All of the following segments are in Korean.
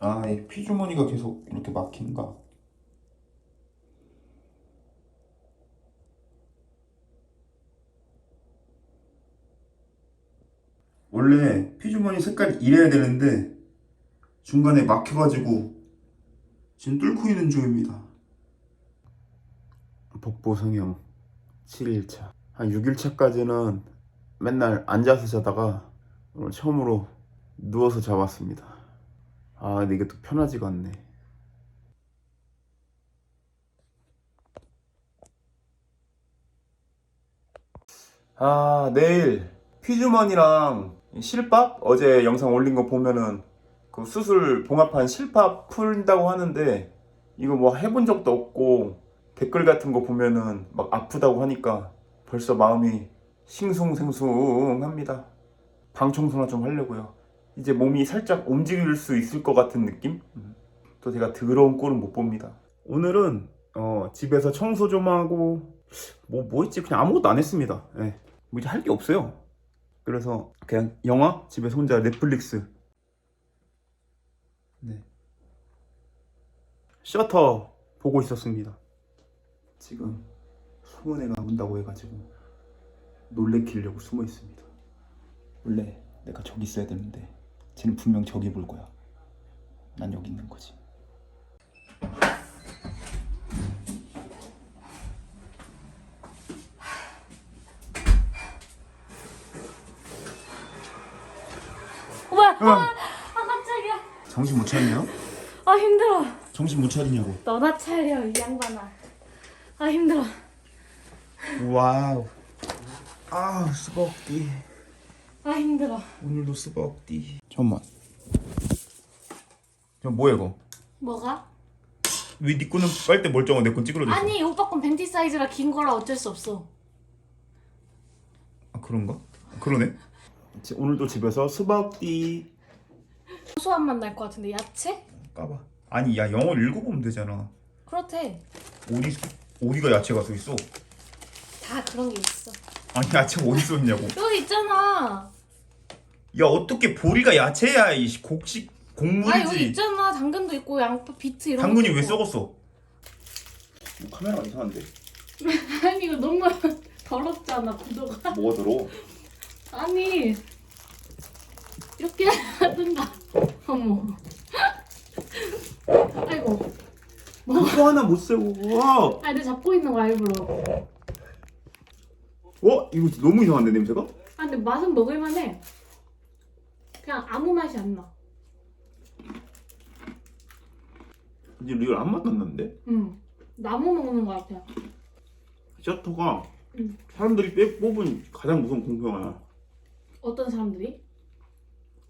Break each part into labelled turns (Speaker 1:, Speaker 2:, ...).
Speaker 1: 아, 이 피주머니가 계속 이렇게 막힌가? 원래 피주머니 색깔이 이래야 되는데 중간에 막혀가지고 지금 뚫고 있는 중입니다. 복부 성형 7일차 한 6일차까지는 맨날 앉아서 자다가 오늘 처음으로 누워서 잡았습니다. 아 근데 이게 또 편하지가 않네. 아 내일 피주머니랑 실밥 어제 영상 올린 거 보면은 그 수술 봉합한 실밥 풀다고 하는데 이거 뭐 해본 적도 없고 댓글 같은 거 보면은 막 아프다고 하니까 벌써 마음이 싱숭생숭합니다. 방 청소나 좀 하려고요. 이제 몸이 살짝 움직일 수 있을 것 같은 느낌? 음. 또 제가 더러운 꼴은 못 봅니다. 오늘은 어, 집에서 청소 좀 하고 뭐, 뭐 했지? 그냥 아무것도 안 했습니다. 예. 뭐 이제 할 게 없어요. 그래서 그냥 영화? 집에서 혼자 넷플릭스. 네. 셔터 보고 있었습니다. 지금 소은혜가 온다고 해가지고 놀래키려고 숨어 있습니다. 원래 내가 저기 있어야 되는데 쟤는 분명 저기 볼 거야. 난 여기 있는 거지.
Speaker 2: 뭐야? 아, 아 깜짝이야.
Speaker 1: 정신 못 차리냐?
Speaker 2: 아 힘들어.
Speaker 1: 정신 못 차리냐고.
Speaker 2: 너나 차려 이 양반아. 아 힘들어.
Speaker 1: 와우. 아 수박띠.
Speaker 2: 아 힘들어.
Speaker 1: 오늘도 수박띠. 잠깐만. 저 뭐야 이거?
Speaker 2: 뭐가?
Speaker 1: 왜네 거는 빨대 멀쩡한 내건 찌그러졌어?
Speaker 2: 아니 오빠 건 벤티 사이즈라 긴 거라 어쩔 수 없어.
Speaker 1: 아 그런가? 그러네. 오늘도 집에서 수박띠
Speaker 2: 소소한 맛 날 것 같은데 야채?
Speaker 1: 까봐. 아니 야 영어 읽어보면 되잖아.
Speaker 2: 그렇대.
Speaker 1: 어디 어디가 야채가 써 있어?
Speaker 2: 다 그런 게 있어.
Speaker 1: 아니 야채가 어디 써 있냐고.
Speaker 2: 여기 있잖아.
Speaker 1: 야 어떻게 보리가 야채야 이 씨, 곡식
Speaker 2: 아 여기
Speaker 1: 곡물이지.
Speaker 2: 있잖아. 당근도 있고 양파, 비트 이런
Speaker 1: 당근이
Speaker 2: 것도
Speaker 1: 왜
Speaker 2: 있고.
Speaker 1: 썩었어? 뭐 카메라가 이상한데.
Speaker 2: 아니 이거 너무 더럽잖아 구도가.
Speaker 1: 뭐가 들어?
Speaker 2: 아니 이렇게 하든가. 어머. 아이고.
Speaker 1: 그거 하나 못 세고. 와.
Speaker 2: 아니 내 잡고 있는 거야 일부러.
Speaker 1: 어? 이거 너무 이상한데 냄새가?
Speaker 2: 아 근데 맛은 먹을만해. 그냥 아무 맛이 안 나.
Speaker 1: 이제 리얼 안 나는데?
Speaker 2: 응. 나무 먹는 거 같아.
Speaker 1: 셔터가
Speaker 2: 응.
Speaker 1: 사람들이 빼, 뽑은 가장 무서운 공평하나
Speaker 2: 어떤 사람들이?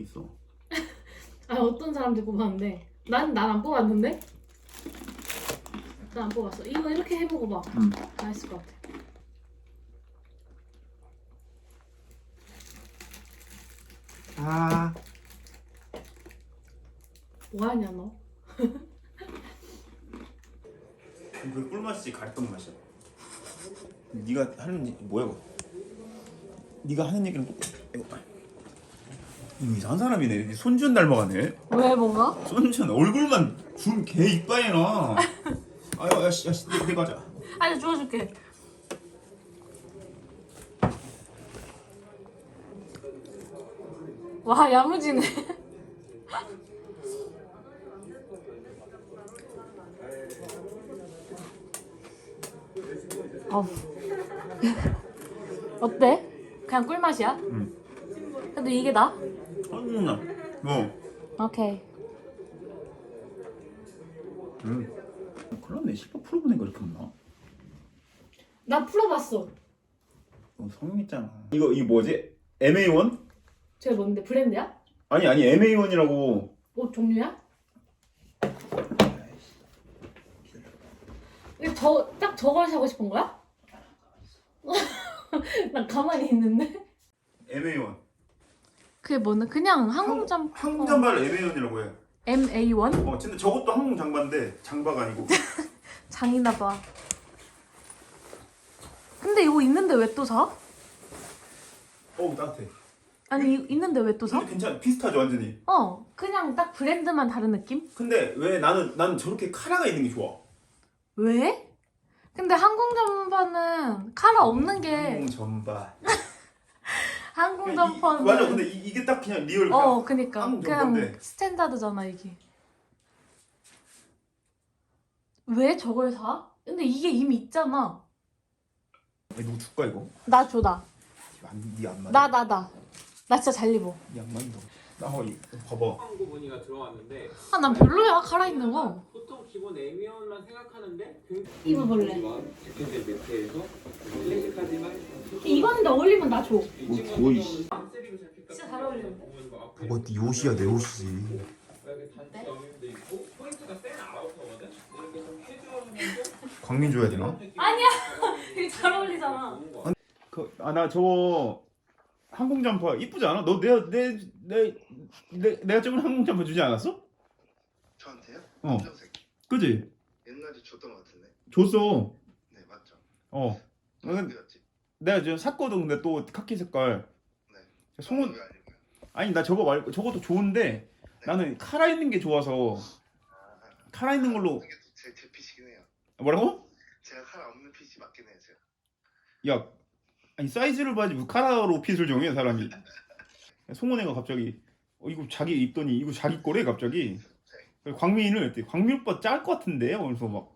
Speaker 1: 있어.
Speaker 2: 아 어떤 사람들이 뽑았는데? 난 난 안 뽑았는데? 난 안 뽑았어. 이거 이렇게 해보고 봐.
Speaker 1: 응.
Speaker 2: 맛있을 것 같아.
Speaker 1: 아.
Speaker 2: 뭐하냐 너?
Speaker 1: 그 꿀맛이 가랬던 맛이야. 네가 하는 얘기 뭐야 이거? 네가 하는 얘기는 똑같아. 이거. 이거 이상한 사람이네. 손준 닮아가네.
Speaker 2: 왜 뭔가?
Speaker 1: 손준 얼굴만 준개 이빨에 나. 아유 야씨 야씨 내, 내가 하자.
Speaker 2: 아니 주워줄게. 와 야무지네. 어우. 어때? 그냥 꿀맛이야?
Speaker 1: 응.
Speaker 2: 근데 이게 나?
Speaker 1: 아유 나. 어.
Speaker 2: 오케이.
Speaker 1: 응. 큰일 났네. 씨발 풀어보내가 이렇게 없나?
Speaker 2: 나 풀어봤어.
Speaker 1: 어, 성형했잖아. 이거 이거 뭐지? MA1?
Speaker 2: 저게 뭔데 브랜드야?
Speaker 1: 아니 아니 MA1이라고.
Speaker 2: 옷 종류야? 이거 저딱 저걸 사고 싶은 거야? 난 가만히 있는데.
Speaker 1: MA1.
Speaker 2: 그게 뭐는 그냥 항공잠
Speaker 1: 한국 장바를 MA1이라고 해.
Speaker 2: MA1
Speaker 1: 어, 근데 저것도 항공 장바인데 장바가 아니고.
Speaker 2: 장이나 봐. 근데 이거 있는데 왜 또 사?
Speaker 1: 어우 따뜻해.
Speaker 2: 아니 이- 있는데 왜 또 사?
Speaker 1: 근데 괜찮아 비슷하죠 완전히.
Speaker 2: 어 그냥 딱 브랜드만 다른 느낌?
Speaker 1: 근데 왜 나는 나는 저렇게 카라가 있는 게 좋아.
Speaker 2: 왜? 근데 항공 점퍼는 카라 없는 게
Speaker 1: 항공 전바.
Speaker 2: 항공
Speaker 1: 이-
Speaker 2: 점퍼는
Speaker 1: 맞아 근데 이, 게딱 그냥 리얼.
Speaker 2: 어 그니까
Speaker 1: 항공
Speaker 2: 그냥
Speaker 1: 점퍼인데.
Speaker 2: 스탠다드잖아 이게 왜 저걸 사? 근데 이게 이미 있잖아
Speaker 1: 아니, 누구 줄까 이거?
Speaker 2: 나줘나
Speaker 1: 니안 맞아.
Speaker 2: 나 나 나 나 진짜 잘 입어
Speaker 1: 니안 맞는다. 나 어, 이- 봐봐.
Speaker 3: 문의가 들어왔는데
Speaker 2: 아 난 별로야 있는 거
Speaker 3: 보통 기본 M이온만 생각하는데
Speaker 2: 입어볼래.
Speaker 3: 근데 매트에서 클래식까지만
Speaker 2: 이거 근데 어울리면 나 줘
Speaker 1: 뭐, 이씨.
Speaker 2: 진짜 잘 어울리는데
Speaker 1: 뭐가 네 옷이야 내 옷이지. 광민 줘야 되나?
Speaker 2: 아니야 되게 잘 어울리잖아
Speaker 1: 그, 아, 나 저거 항공 점퍼 이쁘지 않아? 너 내가 내, 내, 내, 내가 저번에 항공 점퍼 주지 않았어?
Speaker 4: 저한테요?
Speaker 1: 어.
Speaker 4: 검정색.
Speaker 1: 그지?
Speaker 4: 옛날에 줬던 것 같은데.
Speaker 1: 줬어.
Speaker 4: 네 맞죠.
Speaker 1: 어.
Speaker 4: 어디 갔지?
Speaker 1: 내가 지금 샀거든. 근데 또 카키 색깔.
Speaker 4: 네.
Speaker 1: 송은
Speaker 4: 아니고요?
Speaker 1: 아니 나 저거 말고 저것도 좋은데 나는 카라 있는 게 좋아서
Speaker 4: 아,
Speaker 1: 카라 있는 걸로
Speaker 4: 이게 제, 제 핏이긴 해요.
Speaker 1: 뭐라고?
Speaker 4: 제가 칼 없는 핏이 맞긴 해요. 제가.
Speaker 1: 야 아니 사이즈를 봐야지 뭐 카라로 핏을 정해 사람이. 송은혜가 갑자기 어 이거 자기 입더니 이거 자기 거래 갑자기. 광민을 했더니 광민 오빠 짤 것 같은데? 그래서 막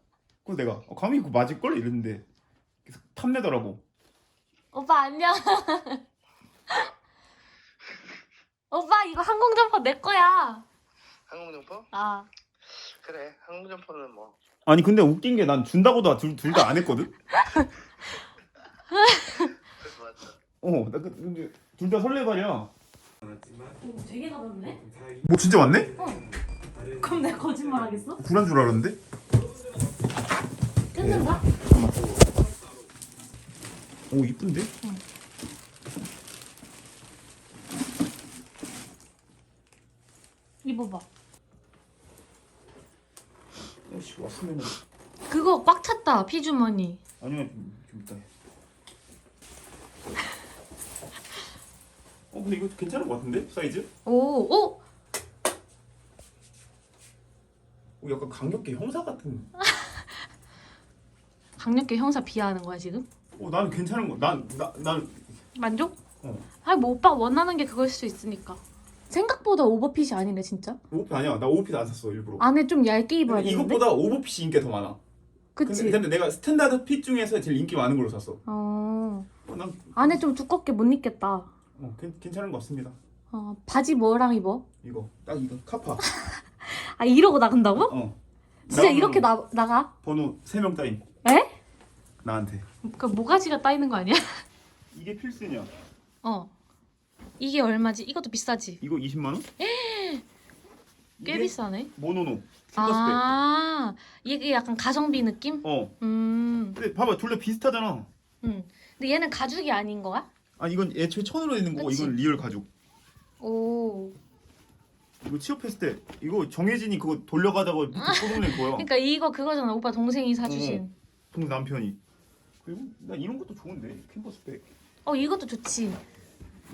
Speaker 1: 그래서 내가 어, 광민 그거 맞을 걸 이랬는데 계속 탐내더라고.
Speaker 2: 오빠 안녕 오빠 이거 항공 점퍼 내 거야
Speaker 4: 항공 점퍼?
Speaker 2: 아
Speaker 4: 그래. 항공 점퍼는 뭐.
Speaker 1: 아니 근데 웃긴 게 난 준다고도 둘 다 안 했거든. 어, 나 그- 근데 둘 다 설레발이야.
Speaker 2: 오, 되게 가볍네
Speaker 1: 뭐 진짜 맞네?
Speaker 2: 그럼 내가 거짓말 하겠어?
Speaker 1: 불안 줄 알았는데?
Speaker 2: 끊는다?
Speaker 1: 오 이쁜데?
Speaker 2: 입어봐
Speaker 1: 야씨 왔으면은
Speaker 2: 그거 꽉 찼다 피주머니
Speaker 1: 아니면 좀, 좀 이따 해. 어 근데 이거 괜찮은 것 같은데 사이즈?
Speaker 2: 오, 오!
Speaker 1: 오 약간 강력계 형사 같은.
Speaker 2: 강력계 형사 비하하는 거야 지금?
Speaker 1: 어 나는 괜찮은 거. 난 나 난
Speaker 2: 만족?
Speaker 1: 어.
Speaker 2: 아니 뭐 오빠가 원하는 게 그걸 수 있으니까 생각보다 오버핏이 아니네 진짜
Speaker 1: 오버핏 아니야. 나 오버핏 안 샀어 일부러.
Speaker 2: 안에 좀 얇게 입어야
Speaker 1: 근데
Speaker 2: 되는데
Speaker 1: 이것보다 오버핏이 인기가 더 많아.
Speaker 2: 그치?
Speaker 1: 근데, 근데 내가 스탠다드 핏 중에서 제일 인기 많은 걸로 샀어.
Speaker 2: 어
Speaker 1: 어, 난
Speaker 2: 안에 좀 두껍게 못 입겠다
Speaker 1: 어, 괜, 괜찮은 것 같습니다.
Speaker 2: 어 바지 뭐랑 입어?
Speaker 1: 이거 딱 이거 카파.
Speaker 2: 아 이러고 나간다고?
Speaker 1: 어.
Speaker 2: 진짜
Speaker 1: 나오면
Speaker 2: 이렇게 나, 나가?
Speaker 1: 번호 3명 따임.
Speaker 2: 에?
Speaker 1: 나한테.
Speaker 2: 그 모가지가 따이는 거 아니야?
Speaker 1: 이게 필수냐?
Speaker 2: 어 이게 얼마지? 이것도 비싸지?
Speaker 1: 이거 20만 원?
Speaker 2: 꽤 비싸네
Speaker 1: 모노노.
Speaker 2: 아 이게 약간 가성비 느낌?
Speaker 1: 어.
Speaker 2: 음,
Speaker 1: 근데 봐봐 둘 다 비슷하잖아.
Speaker 2: 음. 근데 얘는 가죽이 아닌 거야?
Speaker 1: 아 이건 애초에 천으로 있는 거고
Speaker 2: 그치?
Speaker 1: 이건 리얼 가죽.
Speaker 2: 오
Speaker 1: 이거 취업했을 때 이거 정혜진이 그거 돌려가다가 밑에 꽂아낸 거야.
Speaker 2: 그러니까 이거 그거잖아 오빠 동생이 사주신
Speaker 1: 동 남편이. 그리고 나 이런 것도 좋은데 캔버스백.
Speaker 2: 어 이것도 좋지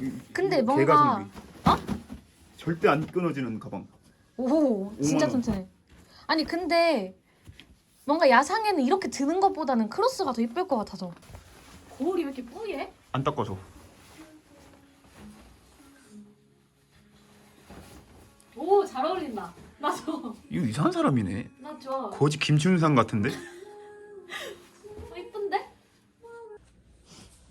Speaker 1: 이-
Speaker 2: 근데 뭔가-
Speaker 1: 개가성비. 절대 안 끊어지는 가방.
Speaker 2: 오 진짜
Speaker 1: 5만 원.
Speaker 2: 튼튼해 아니 근데 뭔가 야상에는 이렇게 드는 것보다는 크로스가 더 이쁠 것 같아서 거울이 왜 이렇게 뿌예?
Speaker 1: 안 닦아서.
Speaker 2: 오 잘 어울린다 나 좋아
Speaker 1: 이거 이상한 사람이네.
Speaker 2: 나 좋아
Speaker 1: 거지 김춘상 같은데?
Speaker 2: 어, 이쁜데?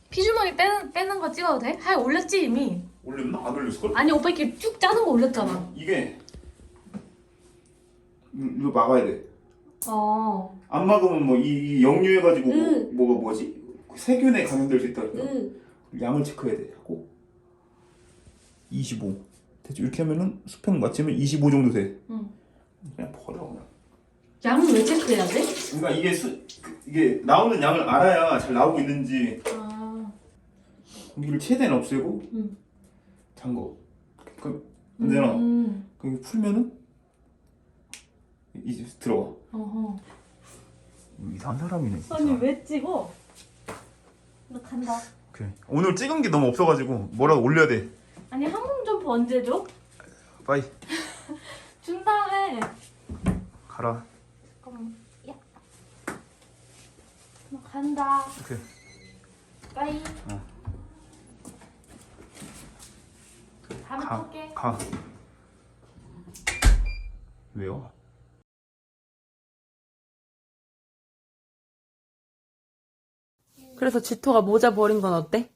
Speaker 2: 피주머니 빼는, 빼는 거 찍어도 돼? 하여 올렸지 이미
Speaker 1: 올렸나? 안 올렸을 걸?
Speaker 2: 아니 오빠 이렇게 쭉 짜는 거 올렸잖아
Speaker 1: 이게 음, 이거 막아야 돼.
Speaker 2: 어
Speaker 1: 안 막으면 뭐이 역류해가지고 뭐,
Speaker 2: 응.
Speaker 1: 뭐가 뭐지? 세균에 감염될 수 있다.
Speaker 2: 으.
Speaker 1: 양을 체크해야 돼. 하고 25. 대충 이렇게 하면은 수평 맞추면 25 정도 돼.
Speaker 2: 응.
Speaker 1: 그냥 버려 그냥.
Speaker 2: 양을 왜 체크해야 돼?
Speaker 1: 그러니까 이게 수 그- 이게 나오는 양을 알아야 잘 나오고 있는지
Speaker 2: 아
Speaker 1: 공기를 최대한 없애고
Speaker 2: 응.
Speaker 1: 잠궈. 그 근데나
Speaker 2: 음.
Speaker 1: 그 풀면은 이제 들어가.
Speaker 2: 어허.
Speaker 1: 이상한 사람이네. 진짜.
Speaker 2: 아니 왜 찍어? 나 간다
Speaker 1: 그래. 오늘 찍은 게 너무 없어가지고 뭐라도 올려야 돼.
Speaker 2: 아니 항공 점퍼 언제 줘?
Speaker 1: 빠이
Speaker 2: 준 다음에
Speaker 1: 가라
Speaker 2: 그럼 야. 나 간다.
Speaker 1: 오케이
Speaker 2: 빠이.
Speaker 1: 어.
Speaker 2: 다음에 또
Speaker 1: 가,
Speaker 2: 올게.
Speaker 1: 가. 왜요?
Speaker 5: 그래서 지토가 모자 버린 건 어때?